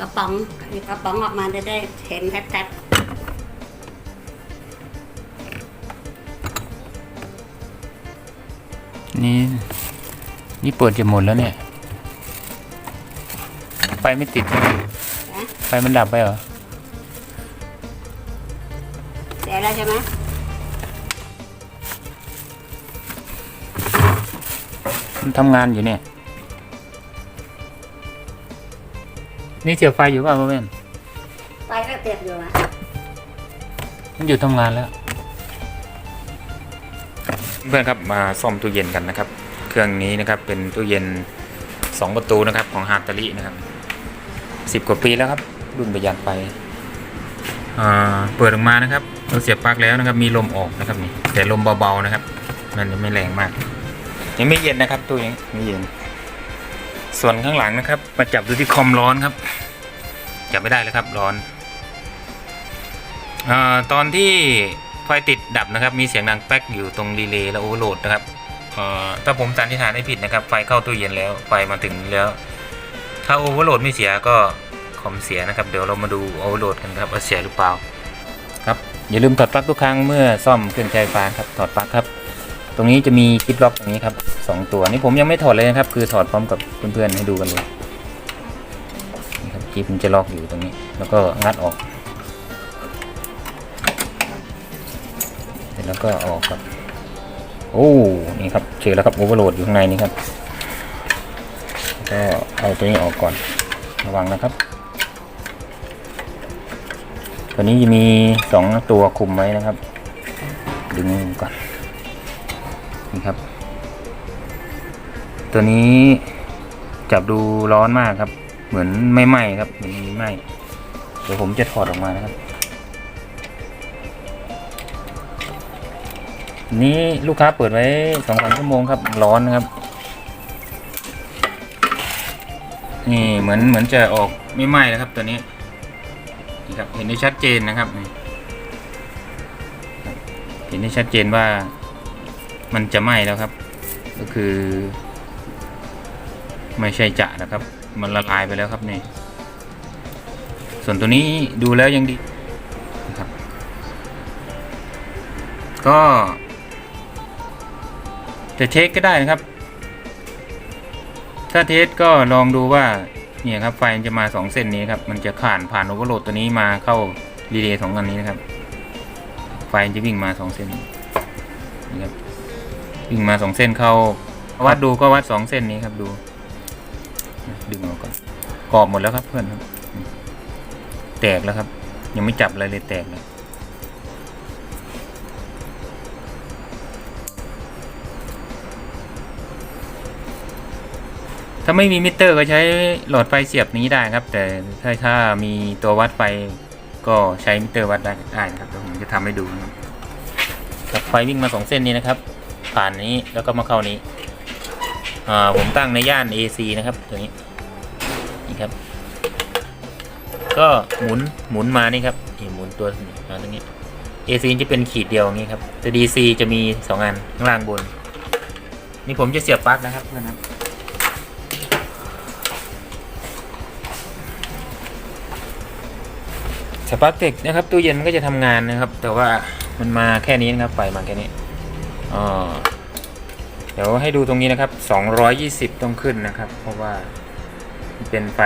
หยิบกระป๋องหยิบกระป๋องออกมาจะได้เห็นชัดนี่นี่เปิดจะหมดแล้วเนี่ย ไฟไม่ติดใช่ไหมๆนะไฟมันดับไปเหรอเสียแล้วใช่ไหมมันทำงานอยู่เนี่ย นี่เสียบไฟอยู่เปล่าพ่อแม่นไฟก็ติดอยู่อะมันอยู่ทำงานแล้ว เพื่อนครับมาซ่อมตู้เย็นกันนะครับ เครื่องนี้นะครับเป็นตู้เย็นสองประตูนะครับของฮาร์ตารินะครับสิบกว่าปีแล้วครับ รุ่นประหยัดไปอ่าเปิดออกมานะครับเราเสียบปลั๊กแล้วนะครับ มีลมออกนะครับนี่แต่ลมเบาๆนะครับ มันยังไม่แรงมาก ยังไม่เย็นนะครับตู้ยังไม่เย็น ส่วนข้างหลังนะครับ มาจับดูที่คอมร้อนครับ จับไม่ได้เลยครับร้อนอตอนที่ไฟติดดับนะครับ มีเสียงดังแป๊กอยู่ตรงรีเลย์และโอเวอร์โหลดนะครับถ้าผมสันนิษฐานไม่ผิดนะครับ ไฟเข้าตู้เย็นแล้วไฟมาถึงแล้ว ถ้าโอเวอร์โหลดไม่เสียก็คอมเสียนะครับ เดี๋ยวเรามาดูโอเวอร์โหลดกันครับว่าเสียหรือเปล่า ครับอย่าลืมถอดปลั๊กทุกครั้งเมื่อซ่อมเครื่องใช้ไฟฟ้าครับถอดปลั๊กครับ รงนี้จะมีคลิปล็อกตรงนี้ครับสองตัวนี่ผมยังไม่ถอดเลยนะครับ คือถอดพร้อมกับเพื่อนๆให้ดูกันเลยนี่ครับคลิปมันจะล็อกอยู่ตรงนี้ แล้วก็งัดออกเสร็จแล้วก็ออกครับโอ้นี่ครับเจอแล้วครับโอเวอร์โหลดอยู่ข้างในนี้ครับก็เอาตัวนี้ออกก่อนระวังนะครับ ตัวนี้จะมีสองตัวคุมไว้นะครับ ดึงก่อน นี่ครับ ตัวนี้จับดูร้อนมากครับ เหมือนไม่ไหม้ครับเหมือนไม่ไหม้เดี๋ยวผมจะถอดออกมานะครับ นี้ลูกค้าเปิดไว้สองสามชั่วโมงครับ ร้อนนะครับ นี่เหมือนเหมือนจะออกไม่ไหม้นะครับ ตัวนี้นี่ครับเห็นได้ชัดเจนนะครับ เห็นได้ชัดเจนว่า มันจะไหม้แล้วครับ ก็คือ ไม่ใช่จะนะครับ มันละลายไปแล้วครับนี่ส่วนตัวนี้ดูแล้วยังดีนะครับ ก็จะเทสก็ได้นะครับ ถ้าเทสก็ลองดูว่าเนี่ยครับไฟมันจะมาสองเส้นนี้ครับ มันจะผ่านผ่านโอเวอร์โหลดตัวนี้มาเข้ารีเลย์สองอันนี้นะครับ ไฟจะวิ่งมาสองเส้นนี่ครับ วิ่งมาสองเส้นเข้า วัดดูก็วัดสองเส้นนี้ครับดู ดึงออกก่อนกรอบหมดแล้วครับเพื่อนครับ แตกแล้วครับ ยังไม่จับอะไรเลยแตกเลยถ้าไม่มีมิเตอร์ก็ใช้หลอดไฟเสียบนี้ได้ครับ แต่ถ้าถ้ามีตัววัดไฟก็ใช้มิเตอร์วัดได้ได้นะครับเดี๋ยวผมจะทำให้ดูครับไฟวิ่งมาสองเส้นนี้นะครับ ผ่านนี้แล้วก็มาเข้านี้อ่าผมตั้งในย่าน AC นะครับตัวนี้นี่ครับ ก็หมุนหมุนมานี่ครับนี่หมุนตัวมาตรงนี้ AC จะเป็นขีดเดียวอย่างนี้ครับแต่ DC จะมีสองอันข้างล่างบน นี่ผมจะเสียบปลั๊กนะครับเพื่อนครับสปาร์กเทคนะครับตู้เย็นมันก็จะทำงานนะครับ แต่ว่ามันมาแค่นี้นะครับไฟมาแค่นี้ เดี๋ยวให้ดูตรงนี้นะครับ 220 ต้องขึ้นนะครับ เพราะว่าเป็นไฟ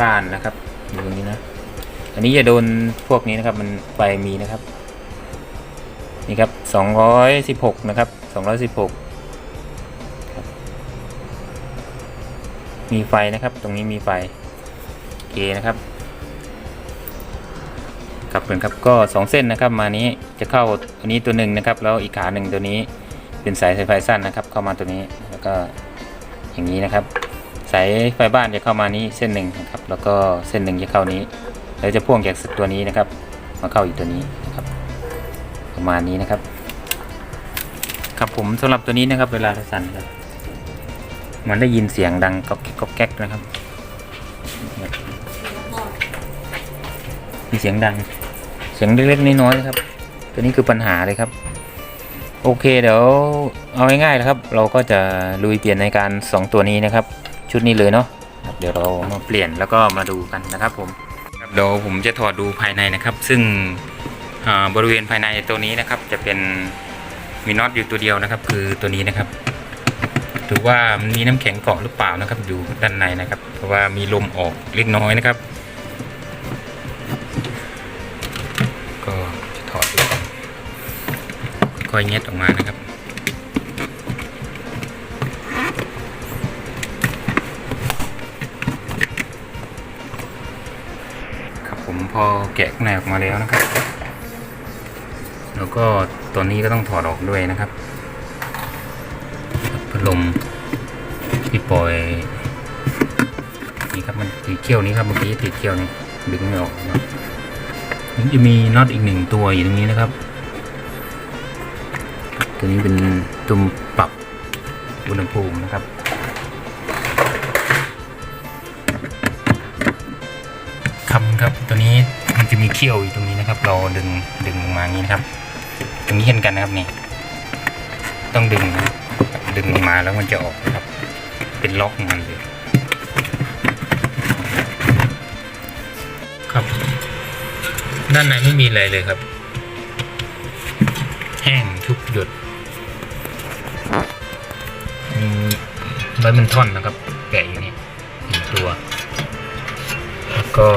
บ้านนะครับอยู่ตรงนี้นะ อันนี้จะโดนพวกนี้นะครับ มันไฟมีนะครับ นี่ครับ 216 นะครับ 216บมีไฟนะครับ ตรงนี้มีไฟโอเคนะครับครับเหมือนครับก็ 2 เส้นนะครับ มานี้จะเข้าอันนี้ตัวหนึ่งนะครับ แล้วอีกขาหนึ่งตัวนี้ เป็นสายไฟสั้นนะครับ เข้ามาตัวนี้แล้วก็อย่างนี้นะครับ สายไฟบ้านจะเข้ามานี้เส้นหนึ่งนะครับ แล้วก็เส้นหนึ่งจะเข้านี้ แล้วจะพ่วงจากตัวนี้นะครับ มาเข้าอีกตัวนี้นะครับ ประมาณนี้นะครับ ครับผมสำหรับตัวนี้นะครับ เวลาเราสั่นครับมันได้ยินเสียงดังก๊อกแก๊กก๊อกแก๊กนะครับ มีเสียงดัง เสียงเล็กๆน้อยๆนะครับ ตัวนี้คือปัญหาเลยครับ โอเคเดี๋ยวเอาง่ายๆนะครับ เราก็จะลุยเปลี่ยนในการ 2 ตัวนี้นะครับ ชุดนี้เลยเนาะเดี๋ยวเรามาเปลี่ยนแล้วก็มาดูกันนะครับผมครับเดี๋ยวผมจะถอดดูภายในนะครับ ซึ่งบริเวณภายในตัวนี้นะครับ จะเป็นมีน็อตอยู่ตัวเดียวนะครับ คือตัวนี้นะครับหรือว่ามันมีน้ำแข็งเกาะหรือเปล่านะครับ อยู่ด้านในนะครับ เพราะว่ามีลมออกเล็กน้อยนะครับ ค่อยๆเงียดออกมานะครับ ครับผมพอแกะข้างในออกมาแล้วนะครับ แล้วก็ตัวนี้ก็ต้องถอดออกด้วยนะครับพัดลมที่ปล่อยนี่ครับมันติดเขี้ยวนี้ครับเมื่อกี้ติดเขี้ยวนี้ดึงไม่ออกนะมันจะมีน็อตอีกหนึ่งตัวอยู่ตรงนี้นะครับ ตัวนี้เป็นตุ่มปรับอุณหภูมินะครับครับครับตัวนี้มันจะมีเขี้ยวอยู่ตรงนี้นะครับ เราดึงดึงลงมาอย่างนี้นะครับ ตรงนี้เช่นกันนะครับนี่ ต้องดึงนะดึงลงมาแล้วมันจะออกนะครับ เป็นล็อกของมันเลยครับ ด้านในไม่มีอะไรเลยครับ แห้งทุกหยด มีใบมันท่อนนะครับ แกะอยู่นี่หนึ่งตัว แล้วก็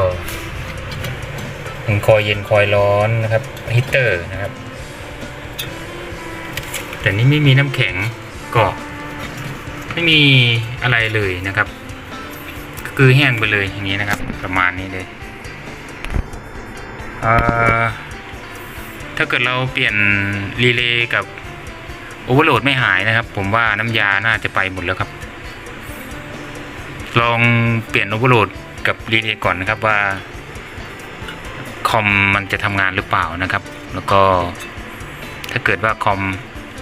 เป็นคอยเย็นคอยร้อนนะครับฮีเตอร์นะครับ แต่นี่ไม่มีน้ำแข็งกาะไม่มีอะไรเลยนะครับก็คือแห้งไปเลยอย่างนี้นะครับ ประมาณนี้เลยถ้าเกิดเราเปลี่ยนรีเลย์กับ โอเวอร์โหลดไม่หายนะครับ ผมว่าน้ำยาน่าจะไปหมดแล้วครับ ลองเปลี่ยนโอเวอร์โหลดกับรีเลย์ก่อนนะครับว่าคอมมันจะทำงานหรือเปล่านะครับ แล้วก็ถ้าเกิดว่าคอม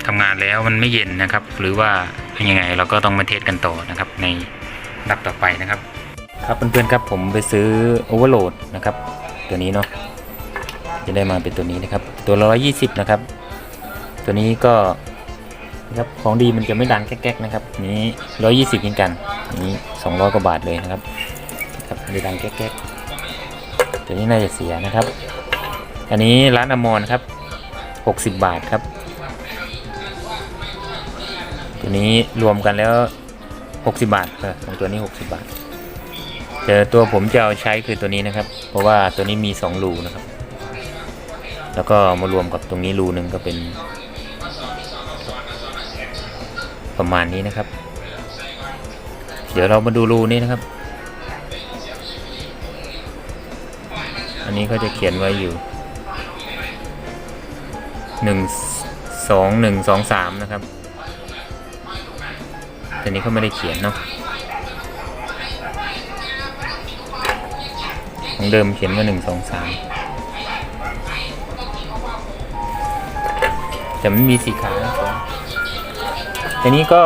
ทำงานแล้วมันไม่เย็นนะครับ หรือว่าเป็นยังไงเราก็ต้องมาเทสกันต่อนะครับ ในดับต่อไปนะครับ ครับเพื่อนๆครับผมไปซื้อโอเวอร์โหลดนะครับ ตัวนี้เนาะจะได้มาเป็นตัวนี้นะครับ ตัวละร้อยยี่สิบนะครับ ตัวนี้ก็ นะครับของดีมันจะไม่ดังแก๊กๆนะครับนี้ร้อยยี่สิบเหมือนกันนี้สองร้อยกว่าบาทเลยนะครับครับไม่ดังแก๊กๆตัวนี้น่าจะเสียนะครับ อันนี้ร้านอมรครับหกสิบบาทครับ ตัวนี้รวมกันแล้ว60บาทเออของตัวนี้60บาทแต่ตัวผมจะเอาใช้คือตัวนี้นะครับ เพราะว่าตัวนี้มี2รูนะครับ แล้วก็มารวมกับตรงนี้รูหนึ่งก็เป็น ประมาณนี้นะครับ เดี๋ยวเรามาดูรูนี้นะครับ อันนี้ก็จะเขียนไว้อยู่หนึ่งสองหนึ่งสองสามนะครับแตัวนี้เขาไม่ได้เขียนเนาะของเดิมเขียนว่าหนึ่งสองสามแต่มันมีสีขานะครับทีนี้ก็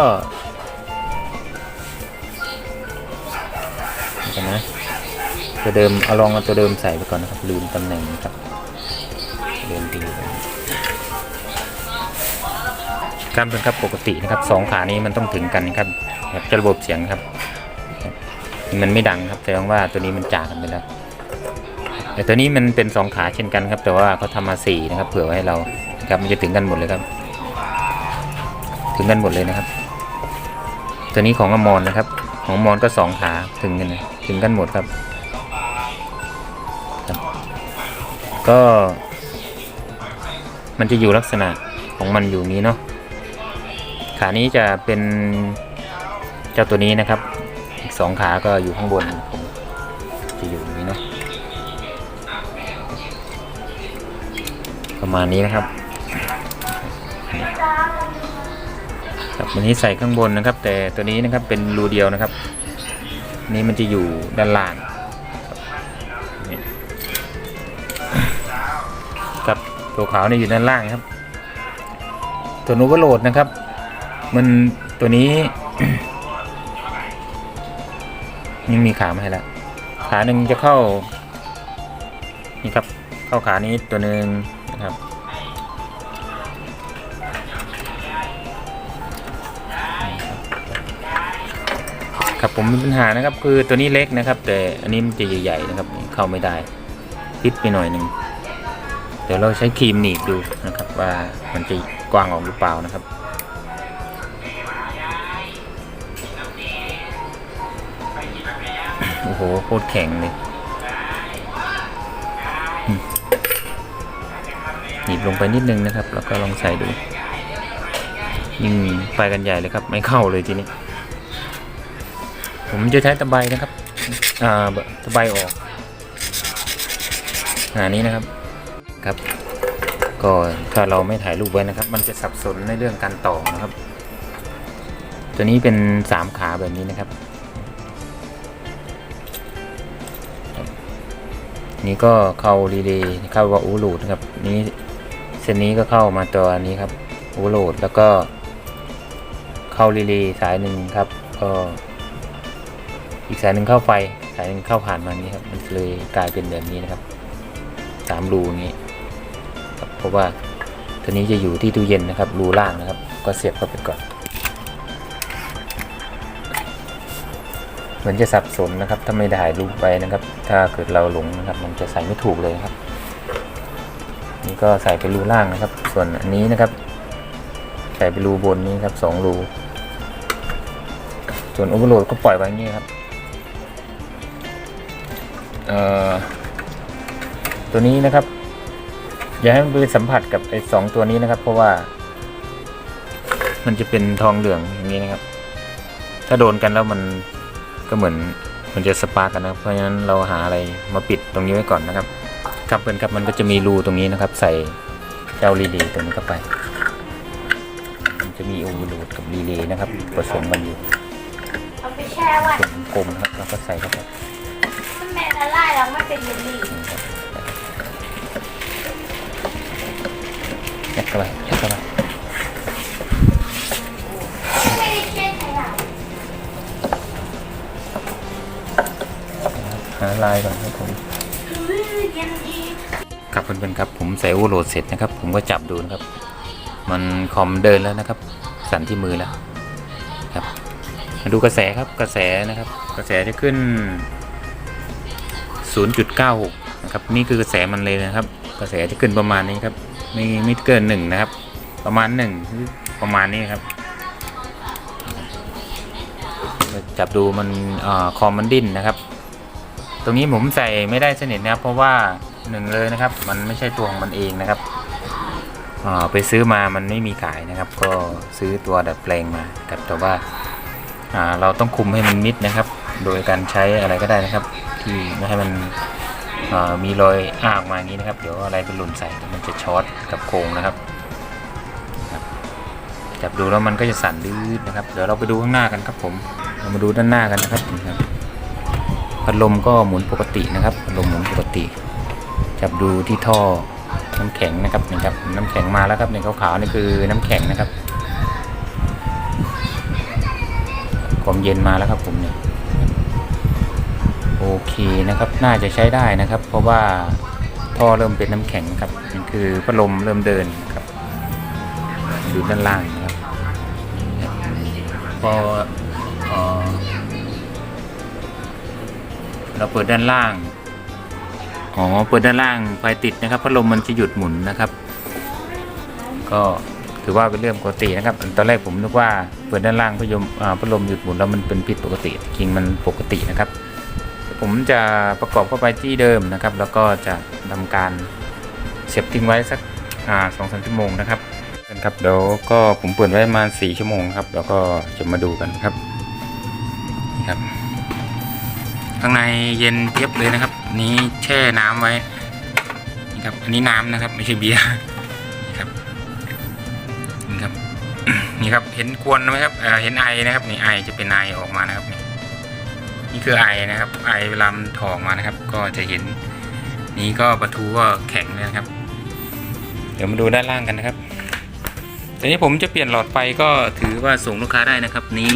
กันนะตัวเดิมเอาลองเอาตัวเดิมใส่ไปก่อนนะครับ ลืมตำแหน่งครับเดิมดีการเป็นครับปกตินะครับสองขานี้มันต้องถึงกันครับแบบจะระบบเสียงครับ มันไม่ดังครับแสดงว่าตัวนี้มันจากกันไปแล้วแต่ตัวนี้มันเป็นสองขาเช่นกันครับ แต่ว่าเขาทำมาสี่นะครับ เผื่อไว้ให้เราครับมันจะถึงกันหมดเลยครับ ถึงกันหมดเลยนะครับ ตัวนี้ของอมรนะครับ ของมอมรก็สองขาถึงกันถึงกันหมดครับ ก็ มันจะอยู่ลักษณะของมันอยู่นี้เนาะขานี้จะเป็นเจ้าตัวนี้นะครับ อีกสองขาก็อยู่ข้างบนผมจะอยู่อย่างนี้เนาะประมาณนี้นะครับ ครับวันนี้ใส่ข้างบนนะครับ แต่ตัวนี้นะครับเป็นรูเดียวนะครับนี่มันจะอยู่ด้านล่างครับตัวขาวเนี่ยอยู่ด้านล่างครับ ตัวนูเวอร์โหลดนะครับ มันตัวนี้ยังมีขามาให้แล้วขาหนึ่งจะเข้านี่ครับเข้าขานี้ตัวหนึ่งนะครับ ครับผมมีปัญหานะครับคือตัวนี้เล็กนะครับ แต่อันนี้มันจะใหญ่ๆนะครับเข้าไม่ได้ปิดไปหน่อยหนึ่งเดี๋ยวเราใช้ครีมหนีบดูนะครับ ว่ามันจะกว้างออกหรือเปล่านะครับโอ้โหโคตรแข็งเลยหนีบลงไปนิดนึงนะครับ แล้วก็ลองใส่ดูยิ่งไปกันใหญ่เลยครับ ไม่เข้าเลยทีนี้ ผมจะใช้ตะไบนะครับ อ่าตะไบออกหานี้นะครับ ครับ ก็ถ้าเราไม่ถ่ายรูปไว้นะครับ มันจะสับสนในเรื่องการต่อนะครับ ตัวนี้เป็นสามขาแบบนี้นะครับ นี่ก็เข้ารีเลย์เข้าว่าอูรูดนะครับ นี้เส้นนี้ก็เข้ามาตัวนี้ครับอูรูดแล้วก็เข้ารีเลย์สายหนึ่งครับก็ อีกสายหนึ่งเข้าไฟ สายหนึ่งเข้าผ่านมานี้ครับ มันเลยกลายเป็นแบบนี้นะครับสามรูอย่างนี้ครับเพราะว่าตัวนี้จะอยู่ที่ตู้เย็นนะครับ รูล่างนะครับ ก็เสียบเข้าไปก่อน เหมือนจะสับสนนะครับ ถ้าไม่ถ่ายรูปไปนะครับ ถ้าเกิดเราหลงนะครับ มันจะใส่ไม่ถูกเลยครับ นี่ก็ใส่ไปรูล่างนะครับ ส่วนอันนี้นะครับ ใส่ไปรูบนนี้ครับสองรูส่วนโอเวอร์โหลดก็ปล่อยไว้อย่างนี้ครับ ตัวนี้นะครับ อย่าให้มันไปสัมผัสกับไอ้สองตัวนี้นะครับ เพราะว่า มันจะเป็นทองเหลืองอย่างนี้นะครับ ถ้าโดนกันแล้วมันก็เหมือนมันจะสปาร์กกันนะครับเพราะฉะนั้นเราหาอะไรมาปิดตรงนี้ไว้ก่อนนะครับ ครับเพื่อนครับมันก็จะมีรูตรงนี้นะครับ ใส่เจ้ารีเลย์ตัวนี้เข้าไป มันจะมีโอเวอร์โหลดกับรีเลย์นะครับผสมกันอยู่เอาไปแช่ไว้เป็นกลมๆนะครับแล้วก็ใส่เข้าไปมันแม่ ละลายแล้วไม่เป็นเยลลี่ยัดเข้าไปยัดเข้าไปไม่ได้แช่ขนาดหาลายก่อนครับผมคือเย็นดีครับเพื่อนๆครับผมใส่โอเวอร์โหลดเสร็จนะครับ ผมก็จับดูนะครับ มันคอมเดินแล้วนะครับ สั่นที่มือแล้วครับมาดูกระแสครับกระแสนะครับ กระแสจะขึ้น 0.96 นะครับ นี่คือกระแสมันเลยนะครับ กระแสจะขึ้นประมาณนี้ครับ ไม่ไม่เกินหนึ่งนะครับ ประมาณหนึ่งประมาณนี้ครับ จับดูมันอคอมมันดิ้นนะครับ ตรงนี้ผมใส่ไม่ได้สนิทนะครับ เพราะว่าหนึ่งเลยนะครับ มันไม่ใช่ตัวของมันเองนะครับไปซื้อมามันไม่มีขายนะครับ ก็ซื้อตัวดัดแปลงมาครับแต่ว่าอ่าเราต้องคุมให้มันมิดนะครับ โดยการใช้อะไรก็ได้นะครับ ที่ไม่ให้มันมีรอยอ้าออกมาอย่างนี้นะครับ เดี๋ยวอะไรเป็นหล่นใส่มันจะช็อตกับโครงนะครับจับดูแล้วมันก็จะสั่นดื้อนะครับ เดี๋ยวเราไปดูข้างหน้ากันครับผมเรามาดูด้านหน้ากันนะครับนี่ครับพัดลมก็หมุนปกตินะครับพัดลมหมุนปกติ จับดูที่ท่อน้ำแข็งนะครับนี่ครับน้ำแข็งมาแล้วครับในขาวๆนี่คือน้ำแข็งนะครับความเย็นมาแล้วครับผมเนี่ย โอเคนะครับ น่าจะใช้ได้นะครับ เพราะว่าท่อเริ่มเป็นน้ำแข็งครับนี่คือพัดลมเริ่มเดินครับดูด้านล่างนะครับพอเอ่อเราเปิดด้านล่าง อ๋อ เปิดด้านล่างไฟติดนะครับพัดลมมันจะหยุดหมุนนะครับ ก็ถือว่าเป็นเรื่องปกตินะครับ ตอนแรกผมนึกว่าเปิดด้านล่างพัดลมพัดลมหยุดหมุนแล้วมันเป็นผิดปกติจริงมันปกตินะครับ ผมจะประกอบเข้าไปที่เดิมนะครับ แล้วก็จะทำการเสียบทิ้งไว้สักสองสามชั่วโมงนะครับครับเดี๋ยวก็ผมเปิดไว้ประมาณสี่ชั่วโมงครับแล้วก็จะมาดูกันครับนี่ครับ ข้างในเย็นเทียบเลยนะครับ นี้แช่น้ำไว้นี่ครับอันนี้น้ำนะครับ ไม่ใช่เบียร์นี่ครับนี่ครับนี่ครับเห็นควนไหมครับเเห็นไอนะครับนี่ไอจะเป็นไอออกมานะครับนี่นี่ คือไอนะครับไอเวลามันถออกมานะครับ ก็จะเห็นนี้ก็ประตูก็แข็งเลยนะครับ เดี๋ยวมาดูด้านล่างกันนะครับทีนี้ผมจะเปลี่ยนหลอดไฟก็ถือว่าส่งลูกค้าได้นะครับ นี้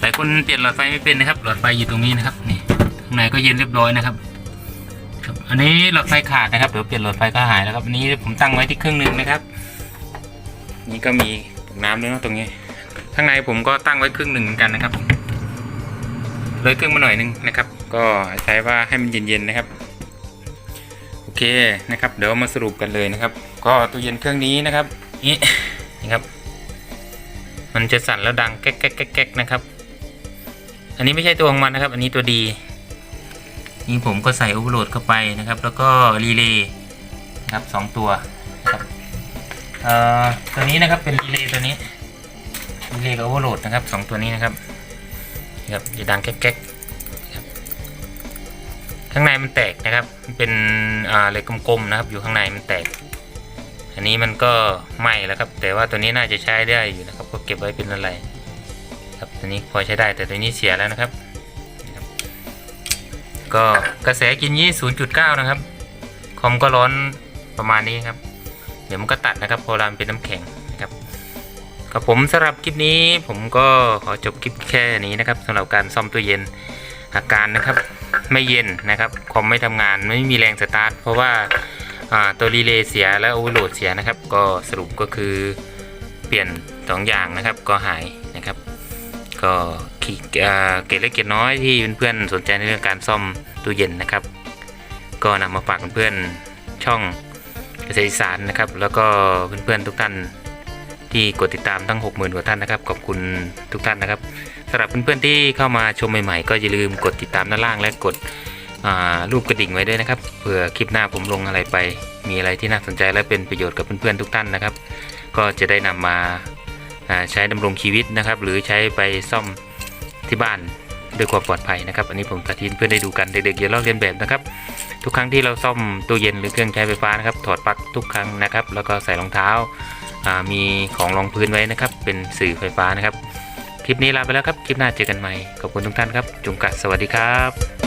หลายคนเปลี่ยนหลอดไฟไม่เป็นนะครับ หลอดไฟอยู่ตรงนี้นะครับนี่ข้างในก็เย็นเรียบร้อยนะครับอันนี้หลอดไฟขาดนะครับเดี๋ยวเปลี่ยนหลอดไฟก็หายแล้วครับ อันนี้ผมตั้งไว้ที่ครึ่งหนึ่งนะครับ นี่ก็มีน้ำด้วยนะตรงนี้ ข้างในผมก็ตั้งไว้ครึ่งหนึ่งเหมือนกันนะครับ เลยเครื่องมาหน่อยนึงนะครับ ก็ใช้ว่าให้มันเย็นๆนะครับโอเคนะครับ เดี๋ยวมาสรุปกันเลยนะครับ ก็ตู้เย็นเครื่องนี้นะครับนี่นี่ครับ มันจะสั่นแล้วดังแก๊กแก๊กแก๊กนะครับ อันนี้ไม่ใช่ตัวของมันนะครับ อันนี้ตัวดีนี่ผมก็ใส่โอเวอร์โหลดเข้าไปนะครับ แล้วก็รีเลย์นะครับสองตัวนะครับตัวนี้นะครับเป็นรีเลย์ตัวนี้รีเลย์กับโอเวอร์โหลดนะครับสองตัวนี้นะครับ ครับจะดังแก๊กข้างในมันแตกนะครับ เป็นเหล็กกลมๆนะครับ อยู่ข้างในมันแตก อันนี้มันก็ไหม้แล้วครับ แต่ว่าตัวนี้น่าจะใช้ได้อยู่นะครับ ก็เก็บไว้เป็นอะไร ครับตัวนี้พอใช้ได้แต่ตัวนี้เสียแล้วนะครับ ก็กระแสกินยี่0.9 นะครับ คอมก็ร้อนประมาณนี้ครับ เดี๋ยวมันก็ตัดนะครับพอรามนเป็นน้ำแข็ง กับผมสำหรับคลิปนี้ผมก็ขอจบคลิปแค่นี้นะครับสำหรับการซ่อมตู้เย็นอาการนะครับไม่เย็นนะครับคอมไม่ทำงานไม่มีแรงสตาร์ทเพราะว่าตัวรีเลย์เสียและโอเวอร์โหลดเสียนะครับ ก็สรุปก็คือเปลี่ยนสองอย่างนะครับก็หายนะครับ ก็เกร็ดเล็กเกร็ดน้อยที่เพื่อนๆสนใจในเรื่องการซ่อมตู้เย็นนะครับ ก็นำมาฝากเพื่อนๆช่องเกษตรอีสานนะครับ แล้วก็เพื่อนๆทุกท่าน ที่กดติดตามทั้ง 60,000กว่าท่านนะครับ ขอบคุณทุกท่านนะครับสำหรับเพื่อนๆที่เข้ามาชมใหม่ๆ ก็อย่าลืมกดติดตามด้านล่างและกดรูปกระดิ่งไว้ด้วยนะครับเผื่อคลิปหน้าผมลงอะไรไป มีอะไรที่น่าสนใจและเป็นประโยชน์กับเพื่อนๆทุกท่านนะครับ ก็จะได้นำมาาใช้ดำรงชีวิตนะครับ หรือใช้ไปซ่อมที่บ้านด้วยความปลอดภัยนะครับ อันนี้ผมสาธิตเพื่อนได้ดูกันเด็กๆอย่าลอกเลียนแบบนะครับ ทุกครั้งที่เราซ่อมตู้เย็นหรือเครื่องใช้ไฟฟ้านะครับ ถอดปลั๊กทุกครั้งนะครับ แล้วก็ใส่รองเท้า มีของรองพื้นไว้นะครับ เป็นสื่อไฟฟ้านะครับ คลิปนี้ลาไปแล้วครับ คลิปหน้าเจอกันใหม่ ขอบคุณทุกท่านครับ จุงกัดสวัสดีครับ